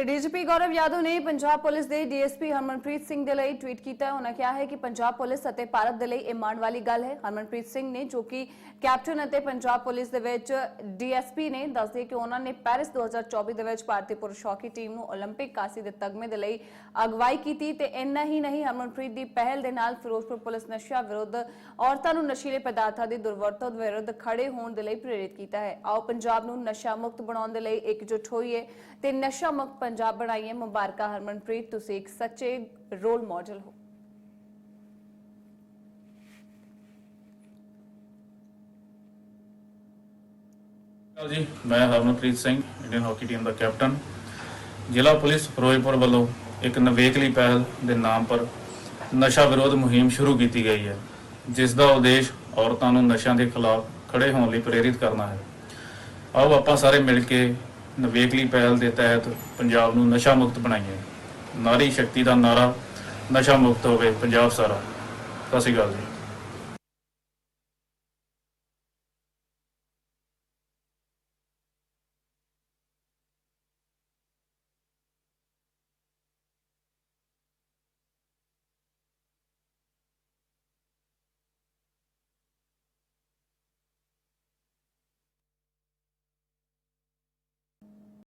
ਤੇ ਡੀਜੀਪੀ ਗੌਰਵ ਯਾਦਵ ਨੇ ਪੰਜਾਬ ਪੁਲਿਸ ਦੇ ਡੀਐਸਪੀ ਹਰਮਨਪ੍ਰੀਤ ਸਿੰਘ ਦੇ ਲਈ ਟਵੀਟ ਕੀਤਾ ਹੈ ਉਹਨਾਂ ਕਿਹਾ ਹੈ ਕਿ ਪੰਜਾਬ ਪੁਲਿਸ ਅਤੇ ਭਾਰਤ ਦੇ ਲਈ ਇਹ ਮਾਣ ਵਾਲੀ ਗੱਲ ਹੈ ਹਰਮਨਪ੍ਰੀਤ ਸਿੰਘ ਨੇ ਜੋ ਕਿ ਕੈਪਟਨ ਅਤੇ ਪੰਜਾਬ ਪੁਲਿਸ ਦੇ ਵਿੱਚ ਡੀਐਸਪੀ ਨੇ ਦੱਸਦੇ ਕਿ ਉਹਨਾਂ ਨੇ ਪੈਰਿਸ 2024 ਦੇ ਵਿੱਚ ਭਾਰਤੀ ਪੁਰਸ਼ ਹਾਕੀ ਟੀਮ ਨੂੰ 올림픽 ਕਾਂਸੀ ਦੇ ਤਗਮੇ ਦੇ ਲਈ ਅਗਵਾਈ ਕੀਤੀ ਤੇ ਇੰਨਾ ਹੀ ਨਹੀਂ ਹਰਮਨਪ੍ਰੀਤ ਦੀ ਪਹਿਲ ਦੇ ਨਾਲ ਫਿਰੋਜ਼ਪੁਰ ਪੁਲਿਸ ਨਸ਼ਾ ਵਿਰੁੱਧ ਔਰਤਾਂ ਨੂੰ ਨਸ਼ੀਲੇ ਪਦਾਰਥਾਂ ਦੀ ਦੁਰਵਰਤੋਂ ਵਿਰੁੱਧ ਖੜੇ ਹੋਣ ਦੇ ਲਈ ਪ੍ਰੇਰਿਤ ਕੀਤਾ ਹੈ ਆਓ ਪੰਜਾਬ ਨੂੰ ਨਸ਼ਾ ਮੁਕਤ ਬਣਾਉਣ ਦੇ ਲਈ ਇਕਜੁੱਟ ਹੋਈਏ ਤੇ ਨਸ਼ਾ ਮੁਕਤ ਪੰਜਾਬ ਬਣਾਈਏ ਮੁਬਾਰਕਾਂ, ਹਰਮਨਪ੍ਰੀਤ, ਤੁਸੀਂ ਇੱਕ ਸੱਚੇ ਰੋਲ ਮਾਡਲ ਹੋ। ਜੀ, ਮੈਂ Harmanpreet Singh, Indian hockey team ਦਾ ਕੈਪਟਨ। ਜ਼ਿਲ੍ਹਾ ਪੁਲਿਸ ਫਿਰੋਜ਼ਪੁਰ ਵੱਲੋਂ ਇੱਕ ਨਵੇਕਲੀ ਪਹਿਲ ਦੇ ਨਾਮ ਪਰ ਨਸ਼ਾ ਵਿਰੋਧ ਮੁਹਿੰਮ ਸ਼ੁਰੂ ਕੀਤੀ ਗਈ ਹੈ, ਜਿਸ ਦਾ ਉਦੇਸ਼ ਔਰਤਾਂ ਨੂੰ ਨਸ਼ਿਆਂ ਦੇ ਖਿਲਾਫ ਖੜੇ ਹੋਣ ਲਈ ਪ੍ਰੇਰਿਤ ਕਰਨਾ ਹੈ। ਆਓ ਆਪਾਂ ਸਾਰੇ ਮਿਲ ਕੇ ਨਵੇਕਲੀ ਪਹਿਲ ਦੇ ਤਹਿਤ ਪੰਜਾਬ ਨੂੰ ਨਸ਼ਾ ਮੁਕਤ ਬਣਾਈਏ। ਨਾਰੀ ਸ਼ਕਤੀ ਦਾ ਨਾਰਾ ਨਸ਼ਾ ਮੁਕਤ ਹੋਵੇ ਪੰਜਾਬ ਸਾਰਾ। ਸਤਿ ਸ਼੍ਰੀ ਅਕਾਲ ਜੀ।